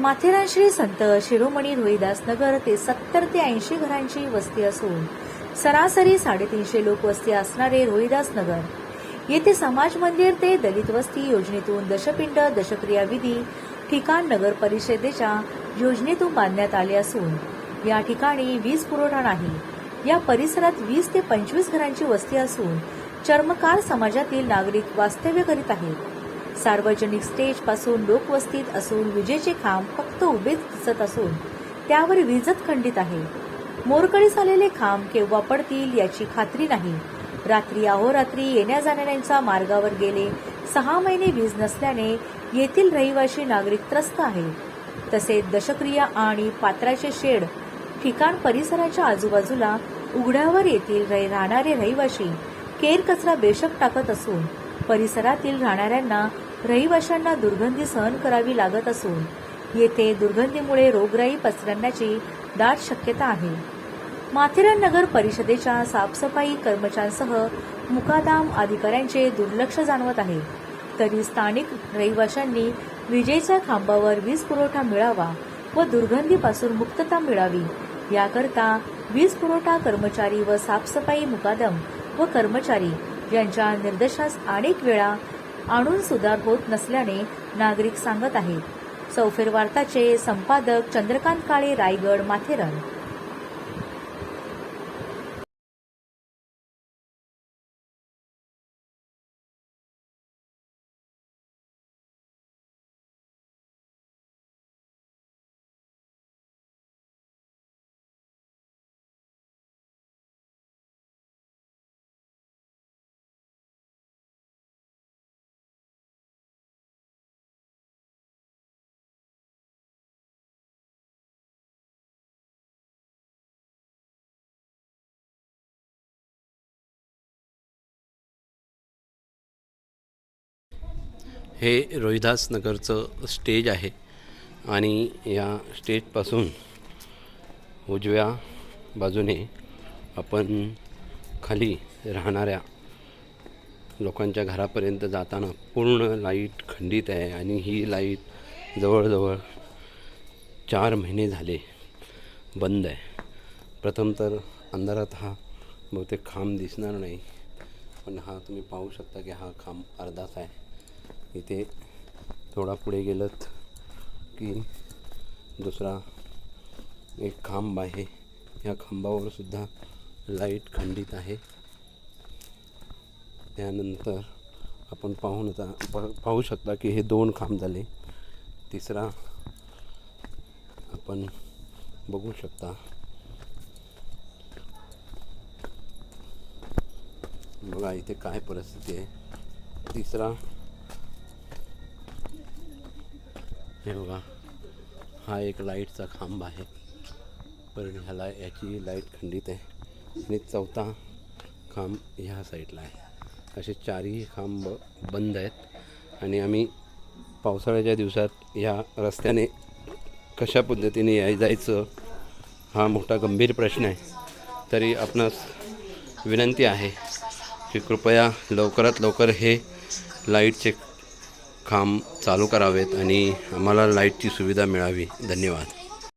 माथेरान श्री संत शिरोमणी रोहिदास नगर ते सत्तर ते ऐंशी घरांची वस्ती असून सरासरी साडेतीनशे लोक वस्ती असणारे रोहिदास नगर. येथे समाज मंदिर ते दलित वस्ती योजनेतून दशपिंड दशक्रिया विधी ठिकाण नगर परिषदेच्या योजनेतून बांधण्यात आले असून या ठिकाणी वीज पुरवठा नाही. या परिसरात वीस ते पंचवीस घरांची वस्ती असून चर्मकार समाजातील नागरिक वास्तव्य करीत आहेत. सार्वजनिक स्टेजपासून लोकवस्तीत असून विजेचे खांब फक्त उभेच दिसत असून त्यावर वीजच खंडित आहे. मोरकडीस आलेले खांब केव्हा पडतील याची खात्री नाही. रात्री अहोरात्री येण्या जाणाऱ्यांच्या मार्गावर गेले. सहा महिने वीज नसल्याने येथील रहिवाशी नागरिक त्रस्त आहे. तसेच दशक्रिया आणि पात्राचे शेड ठिकाण परिसराच्या आजूबाजूला उघड्यावर येथील राहणारे रहिवाशी केर कचरा बेशक टाकत असून परिसरातील राहणाऱ्यांना रहिवाशांना दुर्गंधी सहन करावी लागत असून येथे दुर्गंधीमुळे रोगराई पसरण्याची दाट शक्यता आहे. माथेरान नगर परिषदेच्या साफसफाई कर्मचाऱ्यांसह मुकादाम अधिकाऱ्यांचे दुर्लक्ष जाणवत आहे. तरी स्थानिक रहिवाशांनी विजेच्या खांबावर वीज पुरवठा मिळावा व दुर्गंधीपासून मुक्तता मिळावी. याकरता वीज पुरवठा कर्मचारी व साफसफाई मुकादम व कर्मचारी यांच्या निर्देशास अनेक वेळा आणून सुधार होत नसल्याने नागरिक सांगत आहेत. सौफेर वार्ताचे संपादक चंद्रकांत काळे रायगड माथेरान. हे रोहिदास नगरचं स्टेज आहे आणि या स्टेजपासून उजव्या बाजूने आपण खाली राहणाऱ्या लोकांच्या घरापर्यंत जाताना पूर्ण लाइट खंडित आहे आणि ही लाइट जवळजवळ चार महिने झाले बंद आहे. प्रथम तर अंधारात हा बहुतेक खांब दिसणार नाही पण हा तुम्ही पाहू शकता की हा खांब अर्धाच आहे. इथे थोडा पुढे गेलत की दुसरा एक खांब आहे. या खांबावर सुद्धा लाइट खंडित आहे. त्यानंतर आपण पाहून आता प- पाहू शकता की हे दोन खांब झाले. तिसरा आपण बघू शकता. बघा इथे काय परिस्थिती आहे. तिसरा हे बघा. हा एक लाईटचा खांब आहे. पण ह्याला याची लाइट खंडित आहे. आणि चौथा खांब ह्या साईडला आहे. असे चारही खांब बंद आहेत. आणि आम्ही पावसाळ्याच्या दिवसात या रस्त्याने कशा पद्धतीने याय जायचं हा मोठा गंभीर प्रश्न आहे. तरी आपणास विनंती आहे की कृपया लवकरात लवकर हे लाईटचे काम चालू करावेत आणि आम्हाला लाईटची सुविधा मिळावी. धन्यवाद.